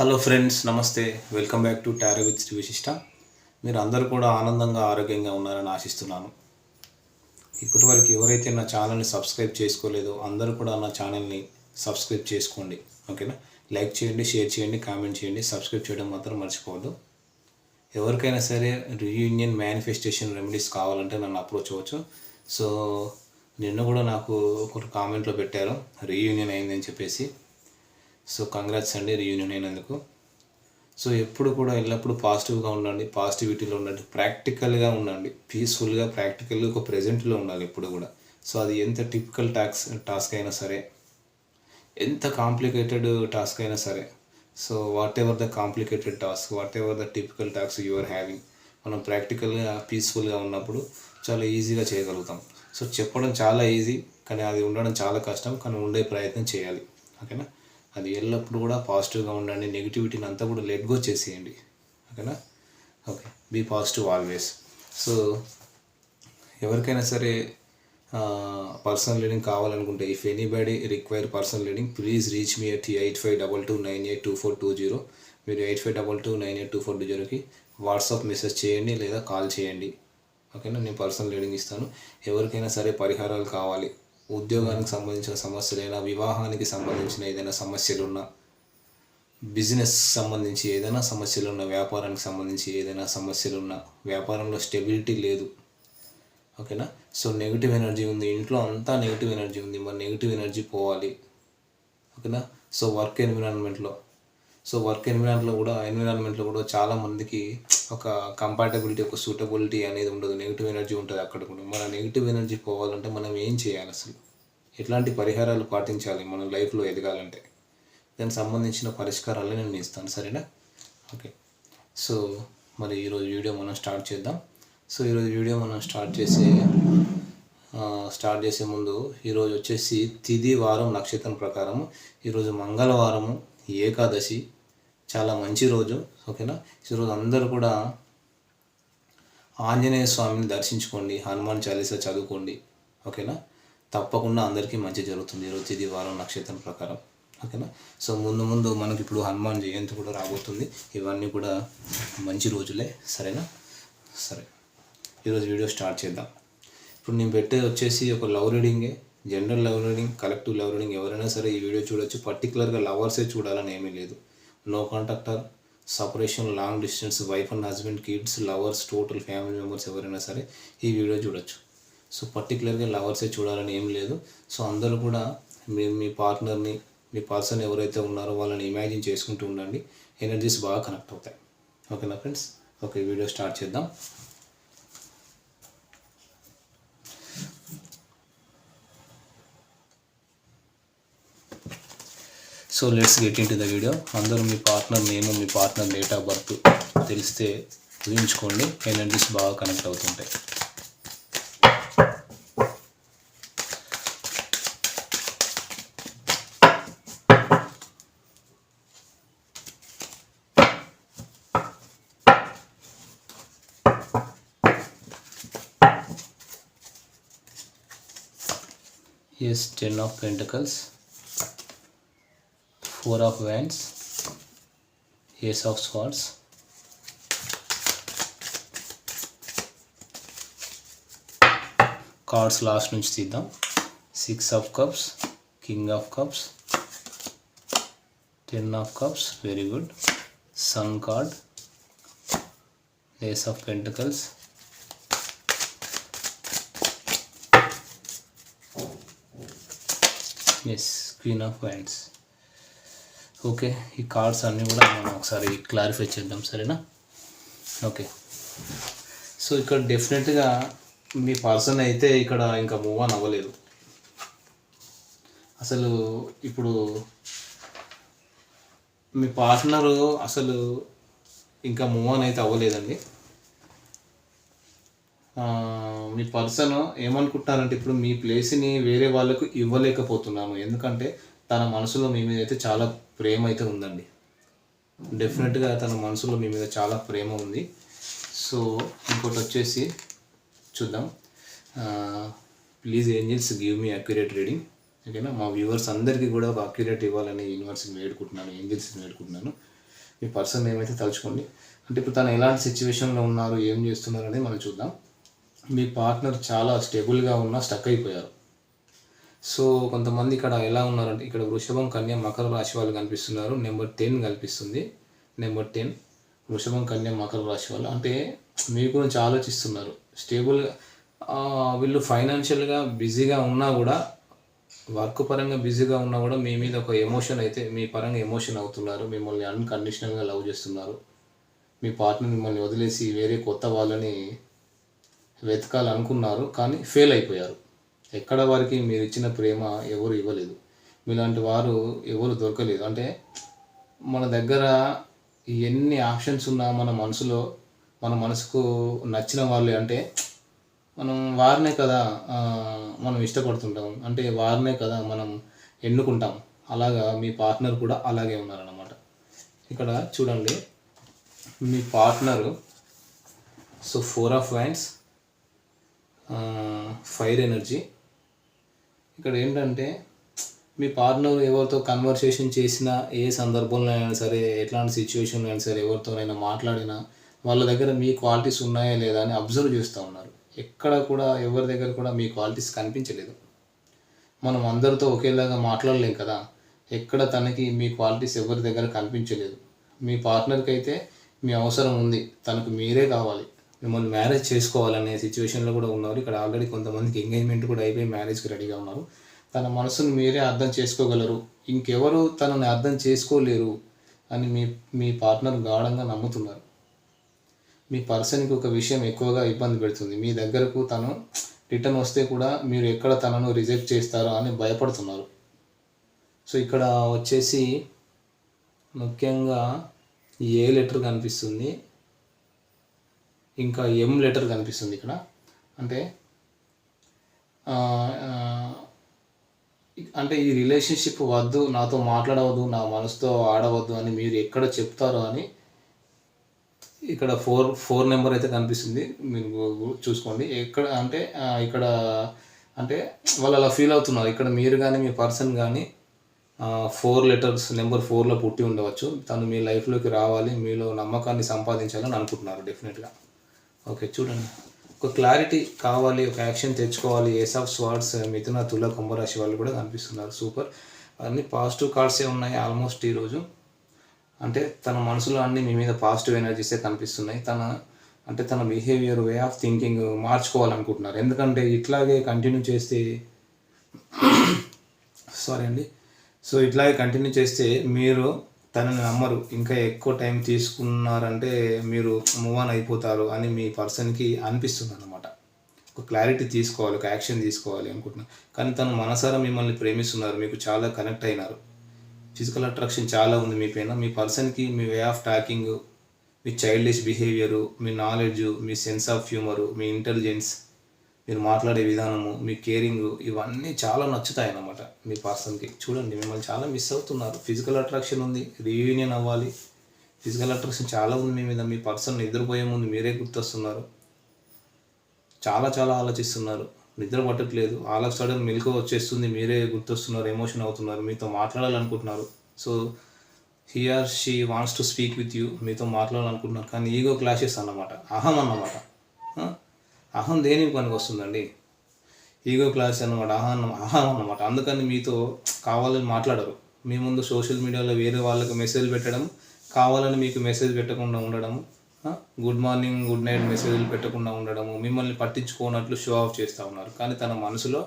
Hello friends నమస్తే. Welcome back to tarot with Shri Vishishta మీరు అందరూ కూడా ఆనందంగా ఆరోగ్యంగా ఉన్నారని ఆశిస్తున్నాను. ఇప్పటి వరకు ఎవరైతే నా ఛానల్ని సబ్స్క్రైబ్ చేసుకోలేదో అందరూ కూడా నా ఛానల్ని సబ్స్క్రైబ్ చేసుకోండి. ఓకేనా? లైక్ చేయండి షేర్ చేయండి కామెంట్ చేయండి. సబ్స్క్రైబ్ చేయడం మాత్రం మర్చిపోవద్దు. ఎవరికైనా సరే రీయూనియన్ మేనిఫెస్టేషన్ రెమెడీస్ కావాలంటే నన్ను అప్రోచ్ అవ్వచ్చు. సో నిన్న కూడా నాకు ఒక కామెంట్లో పెట్టారు. రీయూనియన్ అయిందని చెప్పేసి. సో కంగ్రాట్స్ అండి రీయూనియన్ అయినందుకు. సో ఎప్పుడు కూడా ఎల్లప్పుడూ పాజిటివ్గా ఉండండి పాజిటివిటీలో ఉండండి ప్రాక్టికల్గా ఉండండి పీస్ఫుల్గా ప్రాక్టికల్గా ఒక ప్రజెంట్లో ఉండాలి ఎప్పుడు కూడా. సో అది ఎంత టిపికల్ టాక్స్ టాస్క్ అయినా సరే ఎంత కాంప్లికేటెడ్ టాస్క్ అయినా సరే so whatever the complicated task whatever the typical task you are having మనం ప్రాక్టికల్గా పీస్ఫుల్గా ఉన్నప్పుడు చాలా ఈజీగా చేయగలుగుతాం. సో చెప్పడం చాలా ఈజీ కానీ అది ఉండడం చాలా కష్టం కానీ ఉండే ప్రయత్నం చేయాలి. ఓకేనా? అది ఎల్లప్పుడూ కూడా పాజిటివ్గా ఉండండి నెగిటివిటీని అంతా కూడా లెట్ గో చేసేయండి. ఓకేనా? Okay. Be positive always so ఎవరికైనా సరే పర్సనల్ రీడింగ్ కావాలనుకుంటే if anybody require personal reading please reach me at eight five double two nine eight two four two zero మీరు eight five double two nine eight two four two జీరోకి WhatsApp message చేయండి లేదా call చేయండి. ఓకేనా? నేను personal reading ఇస్తాను. ఎవరికైనా సరే పరిహారాలు కావాలి. ఉద్యోగానికి సంబంధించిన సమస్యలైనా వివాహానికి సంబంధించిన ఏదైనా సమస్యలు ఉన్నా బిజినెస్ సంబంధించి ఏదైనా సమస్యలు ఉన్నా వ్యాపారానికి సంబంధించి ఏదైనా సమస్యలు ఉన్నా వ్యాపారంలో స్టెబిలిటీ లేదు. ఓకేనా? సో నెగిటివ్ ఎనర్జీ ఉంది. ఇంట్లో అంతా నెగిటివ్ ఎనర్జీ ఉంది. మరి నెగిటివ్ ఎనర్జీ పోవాలి. ఓకేనా? సో వర్క్ ఎన్విరాన్మెంట్లో సో వర్క్ ఎన్విరాన్మెంట్లో కూడా ఎన్విరాన్మెంట్లో కూడా చాలా మందికి ఒక కంపాటబిలిటీ ఒక సూటబిలిటీ అనేది ఉండదు. నెగిటివ్ ఎనర్జీ ఉంటుంది అక్కడ కూడా. మన నెగిటివ్ ఎనర్జీ పోవాలంటే మనం ఏం చేయాలి అసలు? ఎట్లాంటి పరిహారాలు పాటించాలి మన లైఫ్లో ఎదగాలంటే? దానికి సంబంధించిన పరిష్కారాలు నేను ఇస్తాను. సరేనా? ఓకే. సో మరి ఈరోజు వీడియో మనం స్టార్ట్ చేద్దాం. సో ఈరోజు వీడియో మనం స్టార్ట్ చేసే స్టార్ట్ చేసే ముందు ఈరోజు వచ్చేసి తిది వారం నక్షత్రం ప్రకారం ఈరోజు మంగళవారము ఏకాదశి చాలా మంచి రోజు ఓకేనా? ఈరోజు అందరూ కూడా ఆంజనేయ స్వామిని దర్శించుకోండి హనుమాన్ చాలీసా చదువుకోండి ఓకేనా? తప్పకుండా అందరికీ మంచి జరుగుతుంది ఈరోజు తిది వారం నక్షత్రం ప్రకారం ఓకేనా? సో ముందు ముందు మనకి ఇప్పుడు హనుమాన్ జయంతి కూడా రాబోతుంది. ఇవన్నీ కూడా మంచి రోజులే సరేనా? సరే ఈరోజు వీడియో స్టార్ట్ చేద్దాం. ఇప్పుడు నేను పెట్టేది వచ్చేసి ఒక love రీడింగే. General love reading collective love reading ఎవరైనా సరే ఈ వీడియో చూడొచ్చు. పర్టికులర్గా లవర్సే చూడాలని ఏమీ లేదు. No contact or separation long distance wife and husband kids lovers total family members ఎవరైనా సరే ఈ వీడియో చూడొచ్చు. సో పర్టికులర్గా లవర్సే చూడాలని ఏం లేదు. సో అందరూ కూడా మీ మీ పార్ట్నర్ని మీ పర్సన్ ఎవరైతే ఉన్నారో వాళ్ళని ఇమాజిన్ చేసుకుంటూ ఉండండి. ఎనర్జీస్ బాగా కనెక్ట్ అవుతాయి. ఓకేనా ఫ్రెండ్స్ ఓకే వీడియో స్టార్ట్ చేద్దాం. So let's get into the video అందరూ మీ పార్ట్నర్ నేమ్ మీ పార్ట్నర్ డేట్ ఆఫ్ బర్త్ తెలిస్తే ఊహించుకోండి. ఎనర్జీస్ బాగా కనెక్ట్ అవుతుంటాయి. Ace ten of pentacles four of wands ace of swords cards last నుంచి తీద్దాం. Six of cups king of cups ten of cups very good sun card ace of pentacles ace queen of wands okay ఈ cards అన్నీ కూడా మనం ఒకసారి clarify చేద్దాం సరేనా? Okay. So ఇక్కడ డెఫినెట్గా మీ పర్సన్ అయితే ఇక్కడ ఇంకా మూవ్ ఆన్ అవ్వలేదు. అసలు ఇప్పుడు మీ పార్ట్నరు అసలు ఇంకా మూవ్ ఆన్ అయితే అవ్వలేదండి. మీ పర్సన్ ఏమనుకుంటున్నారంటే ఇప్పుడు మీ ప్లేస్ని వేరే వాళ్ళకు ఇవ్వలేకపోతున్నాను. ఎందుకంటే తన మనసులో మీ మీద అయితే చాలా ప్రేమ అయితే ఉందండి. డెఫినెట్గా తన మనసులో మీ మీద చాలా ప్రేమ ఉంది. సో ఇంకోటి వచ్చేసి చూద్దాం. Please angels give me accurate reading ఓకేనా మా వ్యూవర్స్ అందరికీ కూడా ఒక అక్యురేట్ ఇవ్వాలని యూనివర్స్ని వేడుకుంటున్నాను ఏంజల్స్ని వేడుకుంటున్నాను. మీ పర్సన్ ఏమైతే తలుచుకోండి. అంటే ఇప్పుడు తను ఎలాంటి సిచ్యువేషన్లో ఉన్నారు ఏం చేస్తున్నారు అనేది మనం చూద్దాం. మీ పార్ట్నర్ చాలా స్టేబుల్గా ఉన్న స్టక్ అయిపోయారు. సో కొంతమంది ఇక్కడ ఎలా ఉన్నారంటే ఇక్కడ వృషభం కన్య మకర రాశి వాళ్ళు కనిపిస్తున్నారు. నెంబర్ టెన్ కనిపిస్తుంది. నెంబర్ టెన్ వృషభం కన్య మకర రాశి వాళ్ళు. అంటే మీ గురించి ఆలోచిస్తున్నారు. స్టేబుల్గా వీళ్ళు ఫైనాన్షియల్గా బిజీగా ఉన్నా కూడా వర్క్ పరంగా బిజీగా ఉన్నా కూడా మీ మీద ఒక ఎమోషన్ అయితే మీ పరంగా ఎమోషన్ అవుతున్నారు. మిమ్మల్ని అన్కండిషనల్గా లవ్ చేస్తున్నారు. మీ పార్ట్నర్ మిమ్మల్ని వదిలేసి వేరే కొత్త వాళ్ళని వెతకాలనుకున్నారు. కానీ ఫెయిల్ అయిపోయారు. ఎక్కడ వారికి మీరు ఇచ్చిన ప్రేమ ఎవరు ఇవ్వలేదు. మీలాంటి వారు ఎవరు దొరకలేదు. అంటే మన దగ్గర ఎన్ని ఆప్షన్స్ ఉన్నా మన మనసులో మన మనసుకు నచ్చిన వాళ్ళు అంటే మనం వారినే కదా మనం ఇష్టపడుతుంటాం. అంటే వారినే కదా మనం ఎన్నుకుంటాం. అలాగా మీ పార్ట్నర్ కూడా అలాగే ఉన్నారన్నమాట. ఇక్కడ చూడండి మీ partner so four of wands fire energy. ఇక్కడ ఏంటంటే మీ పార్ట్నర్ ఎవరితో కన్వర్సేషన్ చేసినా ఏ సందర్భంలో అయినా సరే ఎట్లాంటి సిచ్యువేషన్లో అయినా సరే ఎవరితోనైనా మాట్లాడినా వాళ్ళ దగ్గర మీ క్వాలిటీస్ ఉన్నాయా లేదా అని అబ్జర్వ్ చేస్తూ ఉన్నారు. ఎక్కడ కూడా ఎవరి దగ్గర కూడా మీ క్వాలిటీస్ కనిపించలేదు. మనం అందరితో ఒకేలాగా మాట్లాడలేం కదా. ఎక్కడ తనకి మీ క్వాలిటీస్ ఎవరి దగ్గర కనిపించలేదు. మీ పార్ట్నర్కి అయితే మీ అవసరం ఉంది. తనకు మీరే కావాలి. మిమ్మల్ని మ్యారేజ్ చేసుకోవాలనే సిచ్యువేషన్లో కూడా ఉన్నారు. ఇక్కడ ఆల్రెడీ కొంతమందికి ఎంగేజ్మెంట్ కూడా అయిపోయి మ్యారేజ్కి రెడీగా ఉన్నారు. తన మనసును మీరే అర్థం చేసుకోగలరు. ఇంకెవరు తనని అర్థం చేసుకోలేరు అని మీ మీ పార్ట్నర్ గాఢంగా నమ్ముతున్నారు. మీ పర్సన్కి ఒక విషయం ఎక్కువగా ఇబ్బంది పెడుతుంది. మీ దగ్గరకు తను రిటర్న్ వస్తే కూడా మీరు ఎక్కడ తనను రిజెక్ట్ చేస్తారో అని భయపడుతున్నారు. సో ఇక్కడ వచ్చేసి ముఖ్యంగా ఏ లెటర్ కనిపిస్తుంది? ఇంకా ఎం లెటర్ కనిపిస్తుంది ఇక్కడ. అంటే అంటే ఈ రిలేషన్షిప్ వద్దు నాతో మాట్లాడవద్దు నా మనసుతో ఆడవద్దు అని మీరు ఎక్కడ చెప్తారో అని ఇక్కడ ఫోర్ ఫోర్ నెంబర్ అయితే కనిపిస్తుంది. మీరు చూసుకోండి. ఎక్కడ అంటే ఇక్కడ అంటే వాళ్ళు అలా ఫీల్ అవుతున్నారు. ఇక్కడ మీరు కానీ మీ పర్సన్ కానీ ఫోర్ లెటర్స్ నెంబర్ ఫోర్లో పుట్టి ఉండవచ్చు. తను మీ లైఫ్లోకి రావాలి మీలో నమ్మకాన్ని సంపాదించాలని అనుకుంటున్నారు డెఫినెట్గా ఓకే చూడండి. ఒక క్లారిటీ కావాలి ఒక యాక్షన్ తెచ్చుకోవాలి ఏస్ ఆఫ్ స్వార్డ్స్ మిథున తుల కుంభరాశి వాళ్ళు కూడా కనిపిస్తున్నారు. సూపర్ అన్ని పాజిటివ్ కార్డ్సే ఉన్నాయి ఆల్మోస్ట్ ఈరోజు అంటే తన మనసులో అన్ని మీ మీద పాజిటివ్ ఎనర్జీసే కనిపిస్తున్నాయి. తన అంటే తన బిహేవియర్ వే ఆఫ్ థింకింగ్ మార్చుకోవాలనుకుంటున్నారు. ఎందుకంటే ఇట్లాగే కంటిన్యూ చేస్తే సారీ అండి. సో ఇట్లాగే కంటిన్యూ చేస్తే మీరు తనని నమ్మరు. ఇంకా ఎక్కువ టైం తీసుకున్నారంటే మీరు మూవ్ ఆన్ అయిపోతారు అని మీ పర్సన్కి అనిపిస్తుంది అనమాట ఒక క్లారిటీ తీసుకోవాలి ఒక యాక్షన్ తీసుకోవాలి అనుకుంటున్నాను కానీ తను మనసారా మిమ్మల్ని ప్రేమిస్తున్నారు మీకు చాలా కనెక్ట్ అయినారు. ఫిజికల్ అట్రాక్షన్ చాలా ఉంది మీ పైన. మీ పర్సన్కి మీ వే ఆఫ్ టాకింగ్ మీ చైల్డిష్ బిహేవియరు మీ నాలెడ్జ్ మీ సెన్స్ ఆఫ్ హ్యూమరు మీ ఇంటెలిజెన్స్ మీరు మాట్లాడే విధానము మీ కేరింగ్ ఇవన్నీ చాలా నచ్చుతాయి అన్నమాట మీ పర్సన్కి. చూడండి మిమ్మల్ని చాలా మిస్ అవుతున్నారు. ఫిజికల్ అట్రాక్షన్ ఉంది రీయూనియన్ అవ్వాలి. ఫిజికల్ అట్రాక్షన్ చాలా ఉంది మీ మీద. మీ పర్సన్ నిద్రపోయే ముందు మీరే గుర్తొస్తున్నారు. చాలా చాలా ఆలోచిస్తున్నారు. నిద్ర పట్టట్లేదు. ఆల్ ఆఫ్ సడన్ మెలకు వచ్చేస్తుంది మీరే గుర్తొస్తున్నారు ఎమోషన్ అవుతున్నారు మీతో మాట్లాడాలనుకుంటున్నారు. So here she wants to speak with you మీతో మాట్లాడాలనుకుంటున్నారు. కానీ ఈగో క్లాషెస్ అన్నమాట. అహం అన్నమాట. అహం దేనికి పనికి వస్తుందండి? ఈగో క్లాస్ అనమాట అహం అహం అనమాట అందుకని మీతో కావాలని మాట్లాడరు. మీ ముందు సోషల్ మీడియాలో వేరే వాళ్ళకి మెసేజ్ పెట్టడం కావాలని మీకు మెసేజ్ పెట్టకుండా ఉండడం గుడ్ మార్నింగ్ గుడ్ నైట్ మెసేజ్లు పెట్టకుండా ఉండడము మిమ్మల్ని పట్టించుకోనట్లు షో ఆఫ్ చేస్తూ ఉన్నారు. కానీ తన మనసులో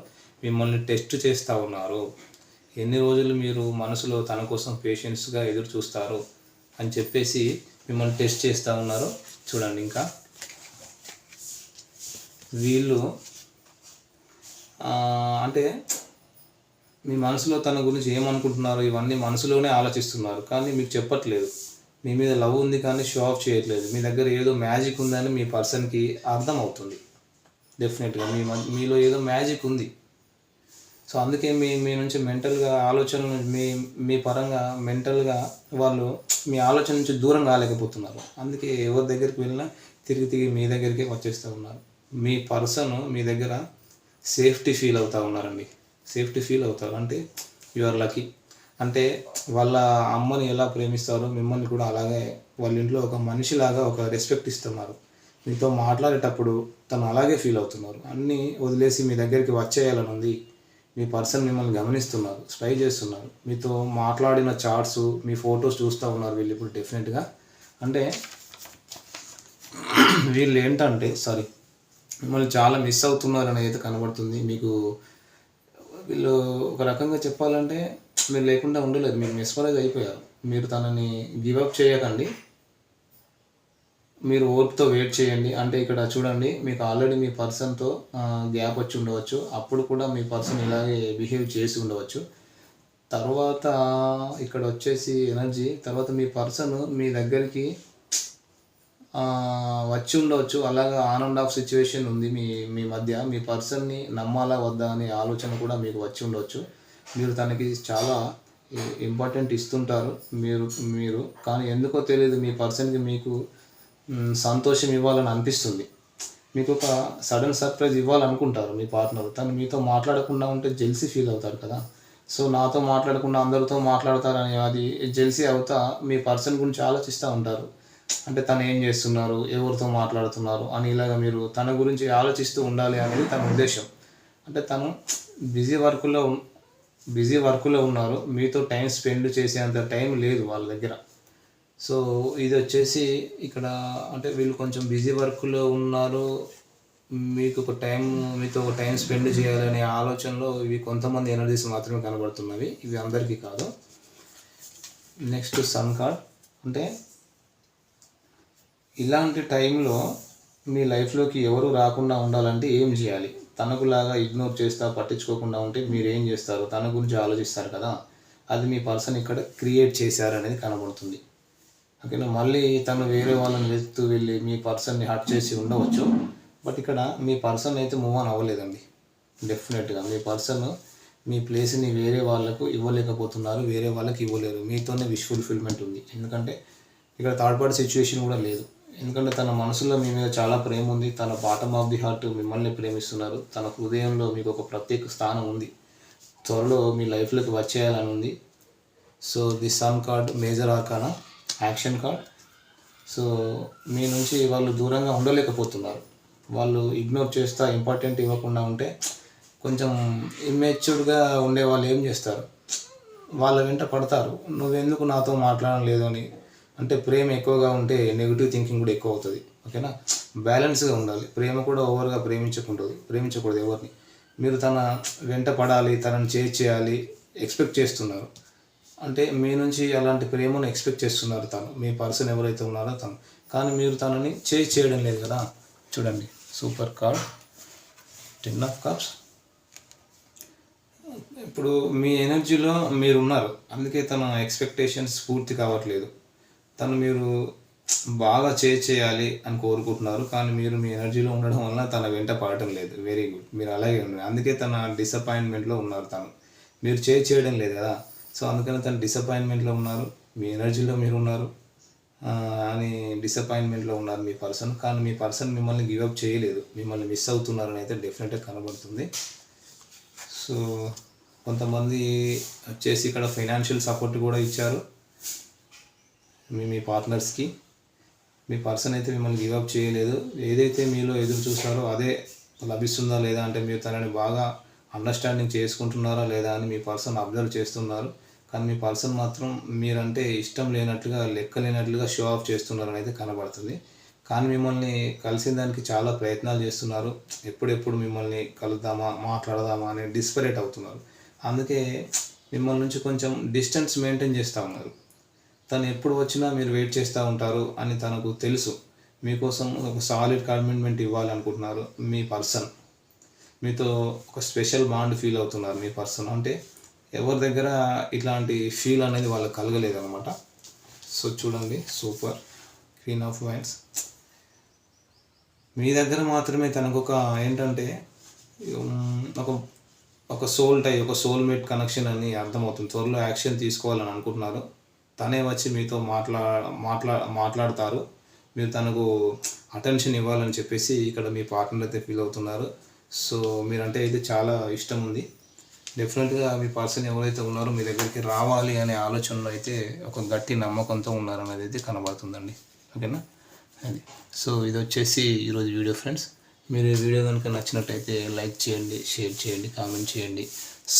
మిమ్మల్ని టెస్ట్ చేస్తూ ఉన్నారు. ఎన్ని రోజులు మీరు మనసులో తన కోసం పేషెన్స్గా ఎదురు చూస్తారు అని చెప్పేసి మిమ్మల్ని టెస్ట్ చేస్తూ ఉన్నారు చూడండి ఇంకా. వీళ్ళు అంటే మీ మనసులో తన గురించి ఏమనుకుంటున్నారు ఇవన్నీ మనసులోనే ఆలోచిస్తున్నారు. కానీ మీకు చెప్పట్లేదు. మీ మీద లవ్ ఉంది కానీ షో ఆఫ్ చేయట్లేదు. మీ దగ్గర ఏదో మ్యాజిక్ ఉందని మీ పర్సన్కి అర్థం అవుతుంది డెఫినెట్గా మీ మీలో ఏదో మ్యాజిక్ ఉంది. సో అందుకే మీ మీ నుంచి మెంటల్గా ఆలోచనలు మీ మీ పరంగా మెంటల్గా వాళ్ళు మీ ఆలోచన నుంచి దూరం కాలేకపోతున్నారు. అందుకే ఎవరి దగ్గరికి వెళ్ళినా తిరిగి తిరిగి మీ దగ్గరికే వచ్చేస్తూ ఉన్నారు. మీ పర్సన్ మీ దగ్గర సేఫ్టీ ఫీల్ అవుతూ ఉన్నారండి సేఫ్టీ ఫీల్ అవుతారు. అంటే యు ఆర్ లక్కీ అంటే వాళ్ళ అమ్మని ఎలా ప్రేమిస్తారో మిమ్మల్ని కూడా అలాగే వాళ్ళ ఇంట్లో ఒక మనిషిలాగా ఒక రెస్పెక్ట్ ఇస్తున్నారు. మీతో మాట్లాడేటప్పుడు తను అలాగే ఫీల్ అవుతున్నారు. అన్నీ వదిలేసి మీ దగ్గరికి వచ్చేయాలని ఉంది. మీ పర్సన్ మిమ్మల్ని గమనిస్తున్నారు. స్పై చేస్తున్నారు. మీతో మాట్లాడిన చార్ట్స్ మీ ఫొటోస్ చూస్తూ ఉన్నారు వీళ్ళు ఇప్పుడు డెఫినెట్గా అంటే వీళ్ళు ఏంటంటే సారీ మిమ్మల్ని చాలా మిస్ అవుతున్నారు అనేది కనబడుతుంది. మీకు వీళ్ళు ఒక రకంగా చెప్పాలంటే మీరు లేకుండా ఉండలేదు. మీరు మిస్మరైజ్ అయిపోయారు. మీరు తనని గివప్ చేయకండి. మీరు ఓర్పుతో వెయిట్ చేయండి. అంటే ఇక్కడ చూడండి మీకు ఆల్రెడీ మీ పర్సన్తో గ్యాప్ వచ్చి ఉండవచ్చు. అప్పుడు కూడా మీ పర్సన్ ఇలాగే బిహేవ్ చేసి ఉండవచ్చు. తర్వాత ఇక్కడ వచ్చేసి ఎనర్జీ తర్వాత మీ పర్సన్ మీ దగ్గరికి వచ్చి ఉండవచ్చు. అలాగా ఆన్ అండ్ ఆఫ్ సిచ్యువేషన్ ఉంది మీ మీ మధ్య. మీ పర్సన్ని నమ్మాలా వద్దా అనే ఆలోచన కూడా మీకు వచ్చి ఉండవచ్చు. మీరు తనకి చాలా ఇంపార్టెంట్ ఇస్తుంటారు. మీరు మీరు. కానీ ఎందుకో తెలియదు మీ పర్సన్కి మీకు సంతోషం ఇవ్వాలని అనిపిస్తుంది. మీకు ఒక సడన్ సర్ప్రైజ్ ఇవ్వాలనుకుంటారు మీ పార్ట్నర్ తను మీతో మాట్లాడకుండా ఉంటే జెల్సీ ఫీల్ అవుతారు కదా. సో నాతో మాట్లాడకుండా అందరితో మాట్లాడతారని అది జెల్సీ అవుతా మీ పర్సన్ గురించి ఆలోచిస్తూ ఉంటారు. అంటే తను ఏం చేస్తున్నారు ఎవరితో మాట్లాడుతున్నారు అని ఇలాగ మీరు తన గురించి ఆలోచిస్తూ ఉండాలి అనేది తన ఉద్దేశం. అంటే తను బిజీ వర్క్లో బిజీ వర్క్లో ఉన్నారు మీతో టైం స్పెండ్ చేసేంత టైం లేదు వాళ్ళ దగ్గర. సో ఇది వచ్చేసి ఇక్కడ అంటే వీళ్ళు కొంచెం బిజీ వర్క్లో ఉన్నారు మీకు ఒక టైం మీతో ఒక టైం స్పెండ్ చేయాలనే ఆలోచనలో ఇవి కొంతమంది ఎనర్జీస్ మాత్రమే కనబడుతున్నవి ఇవి అందరికీ కాదు. నెక్స్ట్ సన్ కార్డ్ అంటే ఇలాంటి టైంలో మీ లైఫ్లోకి ఎవరు రాకుండా ఉండాలంటే ఏం చేయాలి? తనకులాగా ఇగ్నోర్ చేస్తా పట్టించుకోకుండా ఉంటే మీరు ఏం చేస్తారు? తన గురించి ఆలోచిస్తారు కదా? అది మీ పర్సన్ ఇక్కడ క్రియేట్ చేశారు అనేది కనబడుతుంది. ఓకేనా? మళ్ళీ తను వేరే వాళ్ళని వెతుతూ వెళ్ళి మీ పర్సన్ని హట్ చేసి ఉండవచ్చు. బట్ ఇక్కడ మీ పర్సన్ అయితే మూవ్ ఆన్ అవ్వలేదండి. డెఫినెట్గా మీ పర్సన్ మీ ప్లేస్ని వేరే వాళ్ళకు ఇవ్వలేకపోతున్నారు వేరే వాళ్ళకి ఇవ్వలేరు. మీతోనే విష్ ఫుల్ఫిల్మెంట్ ఉంది. ఎందుకంటే ఇక్కడ థర్డ్ పార్టీ సిచ్యువేషన్ కూడా లేదు. ఎందుకంటే తన మనసులో మీ మీద చాలా ప్రేమ ఉంది. తన బాటమ్ ఆఫ్ ది హార్ట్ మిమ్మల్ని ప్రేమిస్తున్నారు. తన హృదయంలో మీకు ఒక ప్రత్యేక స్థానం ఉంది. త్వరలో మీ లైఫ్లోకి వచ్చేయాలని ఉంది. So the sun card major arcana action card so మీ నుంచి వాళ్ళు దూరంగా ఉండలేకపోతున్నారు. వాళ్ళు ఇగ్నోర్ చేస్తా ఇంపార్టెంట్ ఇవ్వకుండా ఉంటే కొంచెం ఇమ్మెచ్యూర్డ్గా ఉండే వాళ్ళు ఏం చేస్తారు? వాళ్ళ వెంట పడతారు. నువ్వెందుకు నాతో మాట్లాడడం లేదు అని అంటే ప్రేమ ఎక్కువగా ఉంటే నెగిటివ్ థింకింగ్ కూడా ఎక్కువ అవుతుంది. ఓకేనా? బ్యాలెన్స్గా ఉండాలి. ప్రేమ కూడా ఓవర్గా ప్రేమించకూడదు. ప్రేమించకూడదు ఎవరిని. మీరు తన వెంట పడాలి తనని చేజ్ చేయాలి ఎక్స్పెక్ట్ చేస్తున్నారు. అంటే మీ నుంచి అలాంటి ప్రేమను ఎక్స్పెక్ట్ చేస్తున్నారు తను. మీ పర్సన్ ఎవరైతే ఉన్నారో తను. కానీ మీరు తనని చేజ్ చేయడం లేదు కదా? చూడండి. Super card ten of cards ఇప్పుడు మీ ఎనర్జీలో మీరు ఉన్నారు. అందుకే తన ఎక్స్పెక్టేషన్స్ పూర్తి కావట్లేదు. తను మీరు బాగా చేజ్ చేయాలి అని కోరుకుంటున్నారు కానీ మీరు మీ ఎనర్జీలో ఉండడం వల్ల తన వెంట పడటం లేదు. వెరీ గుడ్ మీరు అలాగే ఉన్నారు అందుకే తన డిసప్పాయింట్మెంట్లో ఉన్నారు తను. మీరు చేజ్ చేయడం లేదు కదా. సో అందుకని తను డిసప్పాయింట్మెంట్లో ఉన్నారు. మీ ఎనర్జీలో మీరు ఉన్నారు అని డిసప్పాయింట్మెంట్లో ఉన్నారు మీ పర్సన్ కానీ మీ పర్సన్ మిమ్మల్ని గివప్ చేయలేదు. మిమ్మల్ని మిస్ అవుతున్నారని అయితే డెఫినెట్గా కనబడుతుంది. సో కొంతమంది వచ్చేసి ఇక్కడ ఫైనాన్షియల్ సపోర్ట్ కూడా ఇచ్చారు. మీ మీ పార్ట్నర్స్కి మీ పర్సన్ అయితే మిమ్మల్ని గివప్ చేయలేదు. ఏదైతే మీలో ఎదురు చూస్తారో అదే లభిస్తుందా లేదా అంటే మీరు తనని బాగా అండర్స్టాండింగ్ చేసుకుంటున్నారా లేదా అని మీ పర్సన్ అబ్జర్వ్ చేస్తున్నారు. కానీ మీ పర్సన్ మాత్రం మీరంటే ఇష్టం లేనట్లుగా లెక్క లేనట్లుగా షో ఆఫ్ చేస్తున్నారని అయితే కనబడుతుంది. కానీ మిమ్మల్ని కలిసిన దానికి చాలా ప్రయత్నాలు చేస్తున్నారు. ఎప్పుడెప్పుడు మిమ్మల్ని కలుద్దామా మాట్లాడదామా అని డిస్పరేట్ అవుతున్నారు. అందుకే మిమ్మల్ని నుంచి కొంచెం డిస్టెన్స్ మెయింటైన్ చేస్తూ ఉన్నారు. తను ఎప్పుడు వచ్చినా మీరు వెయిట్ చేస్తూ ఉంటారు అని తనకు తెలుసు. మీకోసం ఒక సాలిడ్ కమిట్మెంట్ ఇవ్వాలనుకుంటున్నారు మీ పర్సన్. మీతో ఒక స్పెషల్ బాండ్ ఫీల్ అవుతున్నారు మీ పర్సన్. అంటే ఎవరి దగ్గర ఇట్లాంటి ఫీల్ అనేది వాళ్ళకి కలగలేదు అనమాట సో చూడండి సూపర్. క్వీన్ ఆఫ్ వైన్స్ మీ దగ్గర మాత్రమే తనకు ఒక ఏంటంటే ఒక ఒక సోల్ టై ఒక సోల్మేట్ కనెక్షన్ అని అర్థమవుతుంది. త్వరలో యాక్షన్ తీసుకోవాలని అనుకుంటున్నారు. తనే వచ్చి మీతో మాట్లా మాట్లా మాట్లాడతారు. మీరు తనకు అటెన్షన్ ఇవ్వాలని చెప్పేసి ఇక్కడ మీ పార్ట్నర్ అయితే ఫీల్ అవుతున్నారు. సో మీరంటే అయితే చాలా ఇష్టం ఉంది. డెఫినెట్గా మీ పర్సన్ ఎవరైతే ఉన్నారో మీ దగ్గరికి రావాలి అనే ఆలోచనలో అయితే ఒక గట్టి నమ్మకంతో ఉన్నారనేది అయితే కనబడుతుందండి. ఓకేనా? అది. సో ఇది వచ్చేసి ఈరోజు వీడియో ఫ్రెండ్స్. మీరు ఈ వీడియో కనుక నచ్చినట్టయితే లైక్ చేయండి షేర్ చేయండి కామెంట్ చేయండి.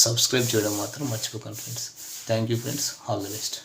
సబ్స్క్రైబ్ చేయడం మాత్రం మర్చిపోకండి friends. Thank you friends. All the best.